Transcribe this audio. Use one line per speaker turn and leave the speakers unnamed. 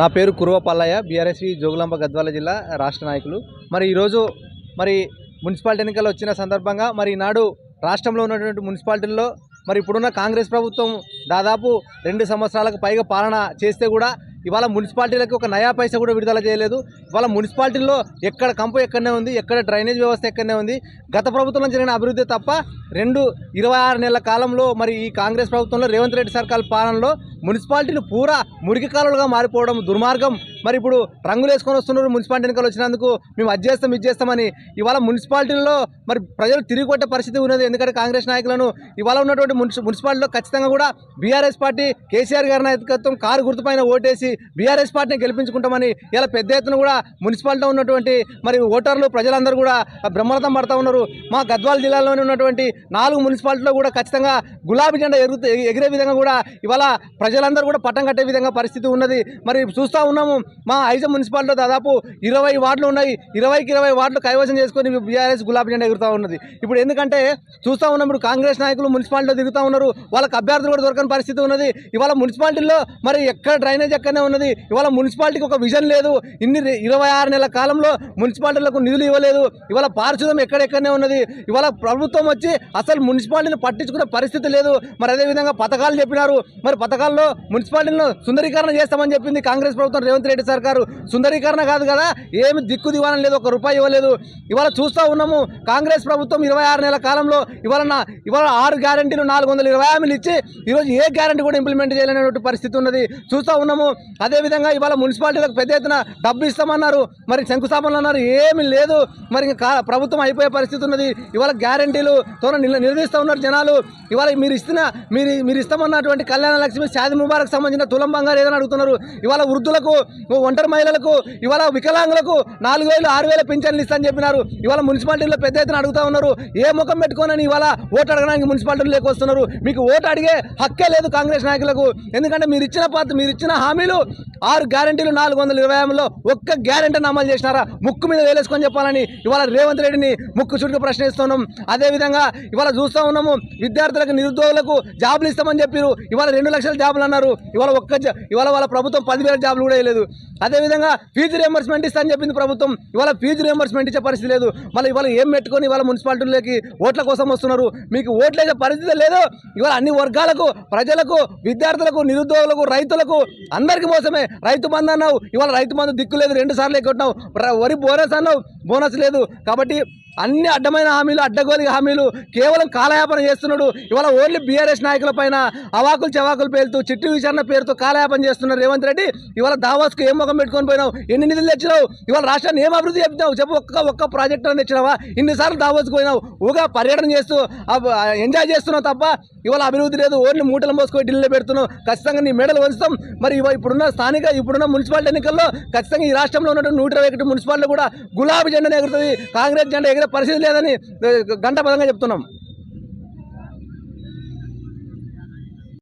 నా పేరు కురువ పల్లయ్య బీఆర్ఎస్వి జోగులాంబ గద్వాల జిల్లా రాష్ట్ర నాయకులు. మరి ఈరోజు మరి మున్సిపాలిటీ ఎన్నికలు వచ్చిన సందర్భంగా మరి ఈనాడు రాష్ట్రంలో ఉన్నటువంటి మున్సిపాలిటీల్లో మరి ఇప్పుడున్న కాంగ్రెస్ ప్రభుత్వం దాదాపు రెండు సంవత్సరాలకు పైగా పాలన చేస్తే కూడా ఇవాళ మున్సిపాలిటీలకు ఒక నయా పైసా కూడా విడుదల చేయలేదు. ఇవాళ మున్సిపాలిటీల్లో ఎక్కడ కంపు ఎక్కడనే ఉంది ఎక్కడ డ్రైనేజ్ వ్యవస్థ ఎక్కడనే ఉంది. గత ప్రభుత్వంలో జరిగిన అభివృద్ధి తప్ప రెండు ఇరవై ఆరు నెలల కాలంలో మరి ఈ కాంగ్రెస్ ప్రభుత్వంలో రేవంత్ రెడ్డి సర్కార్ పాలనలో మున్సిపాలిటీలు పూరా మురికి కాలువలుగా మారిపోవడం దుర్మార్గం. మరి ఇప్పుడు రంగులు వేసుకొని వస్తున్నారు మున్సిపాలిటీ ఎన్నికలు వచ్చినందుకు మేము అది చేస్తాం ఇది చేస్తామని. ఇవాళ మున్సిపాలిటీల్లో మరి ప్రజలు తిరిగి కొట్టే పరిస్థితి ఉన్నది. ఎందుకంటే కాంగ్రెస్ నాయకులను ఇవాళ ఉన్నటువంటి మున్సి మున్సిపాలిటీలో ఖచ్చితంగా కూడా బీఆర్ఎస్ పార్టీ కేసీఆర్ గారి నాయకత్వం కారు గుర్తుపైన ఓటేసి బీఆర్ఎస్ పార్టీని గెలిపించుకుంటామని ఇలా పెద్ద ఎత్తున కూడా మున్సిపాలిటీలో ఉన్నటువంటి మరి ఓటర్లు ప్రజలందరూ కూడా బ్రహ్మరథం పడతా ఉన్నారు. మా గద్వాల జిల్లాలోనే ఉన్నటువంటి నాలుగు మున్సిపాలిటీలో కూడా ఖచ్చితంగా గులాబీ జెండా ఎగురు ఎగిరే విధంగా కూడా ఇవాళ ప్రజలందరూ కూడా పట్టం కట్టే విధంగా పరిస్థితి ఉన్నది. మరి చూస్తూ ఉన్నాము. మా ఐజ మున్సిపాలిటీలో దాదాపు ఇరవై వార్డులు ఉన్నాయి. ఇరవైకి ఇరవై వార్డులు కైవసం చేసుకొని బీఆర్ఎస్ గులాబీ జెండా ఎగురుతూ ఉన్నది. ఇప్పుడు ఎందుకంటే చూస్తూ ఉన్నప్పుడు కాంగ్రెస్ నాయకులు మున్సిపాలిటీలో దిగుతూ ఉన్నారు. వాళ్ళకి అభ్యర్థులు కూడా దొరకని పరిస్థితి ఉన్నది. ఇవాళ మున్సిపాలిటీలో మరి ఎక్కడ డ్రైనేజ్ ఎక్కడనే ఉన్నది. ఇవాళ మున్సిపాలిటీకి ఒక విజన్ లేదు. ఇన్ని ఇరవై ఆరు నెలల కాలంలో మున్సిపాలిటీలకు నిధులు ఇవ్వలేదు. ఇవాళ పారిశుద్ధ్యం ఎక్కడెక్కడనే ఉన్నది. ఇవాళ ప్రభుత్వం వచ్చి అసలు మున్సిపాలిటీని పట్టించుకునే పరిస్థితి లేదు. మరి అదేవిధంగా పథకాలు చెప్పినారు. మరి పథకాల్లో మున్సిపాలిటీలను సుందరీకరణ చేస్తామని చెప్పింది కాంగ్రెస్ ప్రభుత్వం రేవంత్ రెడ్డి సర్కారు సుందరీకరణ కాదు కదా? ఏమి దిక్కు దివానం లేదు ఒక రూపాయి ఇవ్వలేదు. ఇవాళ చూస్తూ ఉన్నాము కాంగ్రెస్ ప్రభుత్వం ఇరవై ఆరు నెలల కాలంలో ఇవాళ నా ఇవాళ ఆరు గ్యారంటీలు నాలుగు వందల ఇరవై హామీలు ఇచ్చి ఈరోజు ఏ గ్యారంటీ కూడా ఇంప్లిమెంట్ చేయలేనటువంటి పరిస్థితి ఉన్నది. చూస్తూ ఉన్నాము. అదేవిధంగా ఇవాళ మున్సిపాలిటీలకు పెద్ద ఎత్తున డబ్బు ఇస్తామన్నారు. మరి శంకుస్థాపనలు అన్నారు. ఏమీ లేదు. మరి ఇంకా ప్రభుత్వం అయిపోయే పరిస్థితి ఉన్నది. ఇవాళ గ్యారంటీలు తోన నిల- ఉన్నారు జనాలు. ఇవాళ మీరు ఇస్తున్న మీరు మీరు ఇస్తామన్నటువంటి కళ్యాణ లక్ష్మి షాది ముబారక్ సంబంధించిన తులం బంగారు అడుగుతున్నారు. ఇవాళ వృద్ధులకు ఒంటరి మహిళలకు ఇవాళ వికలాంగులకు నాలుగు వేలు ఆరు వేల పింఛన్లు ఇస్తామని చెప్పినారు. ఇవాళ మున్సిపాలిటీలో పెద్ద ఎత్తున అడుగుతా ఉన్నారు. ఏ ముఖం పెట్టుకోనని ఇవాళ ఓటు అడగడానికి మున్సిపాలిటీలు లేకొస్తున్నారు మీకు ఓటు అడిగే హక్కే లేదు కాంగ్రెస్ నాయకులకు. ఎందుకంటే మీరు ఇచ్చిన పాత్ర మీరు ఇచ్చిన హామీలు ఆరు గ్యారంటీలు నాలుగు వందల ఇరవై హామీలో ఒక్క గ్యారంటీని అమలు చేసినారా? ముక్కు మీద వేలేసుకొని చెప్పాలని ఇవాళ రేవంత్ రెడ్డిని ముక్కు చుట్టుకు ప్రశ్నిస్తున్నాం. అదేవిధంగా ఇవాళ చూస్తూ ఉన్నాము విద్యార్థులకు నిరుద్యోగులకు జాబులు ఇస్తామని చెప్పారు. ఇవాళ రెండు లక్షల జాబులు అన్నారు. ఇవాళ ఒక్క ఇవాళ వాళ్ళ ప్రభుత్వం పదివేల జాబులు కూడా వేయలేదు అదేవిధంగా ఫీజు రియంబర్స్మెంట్ ఇస్తా అని చెప్పింది ప్రభుత్వం. ఇవాళ ఫీజు రియంబర్స్మెంట్ ఇచ్చే పరిస్థితి లేదు. మళ్ళీ ఇవాళ ఏం పెట్టుకొని ఇవాళ మున్సిపాలిటీలోకి ఓట్ల కోసం వస్తున్నారు? మీకు ఓట్లు పరిస్థితి లేదు. ఇవాళ అన్ని వర్గాలకు ప్రజలకు విద్యార్థులకు నిరుద్యోగులకు రైతులకు అందరికీ మోసమే. రైతు మంది అన్నావు. ఇవాళ రైతు మందు దిక్కు లేదు. రెండు సార్లు ఎక్కొట్టినావు. వరి బోనస్ అన్నావు. బోనస్ లేదు. కాబట్టి అన్ని అడ్డమైన హామీలు అడ్డగోలి హామీలు కేవలం కాలయాపన చేస్తున్నాడు. ఇవాళ ఓన్లీ బీఆర్ఎస్ నాయకుల పైన అవాకులు చవాకులు పేరుతూ చిట్టు విచారణ పేరుతో కాలయాపన చేస్తున్నారు రేవంత్ రెడ్డి ఇవాళ దావాస్కు ఏం ముఖం పెట్టుకొని పోయినావు? ఎన్ని నిధులు తెచ్చినావు? ఇవాళ రాష్ట్రాన్ని ఏం అభివృద్ధి చెప్తావు చెప్పు ఒక్క ఒక్క ప్రాజెక్ట్ అని తెచ్చినావా? ఇన్నిసార్లు దావాస్కు పోయినావు? ఊగా పర్యటన చేస్తూ ఎంజాయ్ చేస్తున్నావు తప్ప ఇవాళ అభివృద్ధి లేదు. ఓన్లీ మూటలు మోసుకొని ఢిల్లీలో పెడుతున్నావు. ఖచ్చితంగా నీ మెడలు వంచుతాం. మరి ఇవ- ఇప్పుడున్న స్థానిక ఇప్పుడున్న మున్సిపాలిటీ ఎన్నికల్లో ఖచ్చితంగా ఈ రాష్ట్రంలో ఉన్నటువంటి నూట ఇరవై ఒకటి మున్సిపాలిటీ కూడా గులాబీ జెండా ఎగురుతుంది కాంగ్రెస్ జెండా ఎగిరే పరిస్థితి లేదని గంట పదంగా చెప్తున్నాం.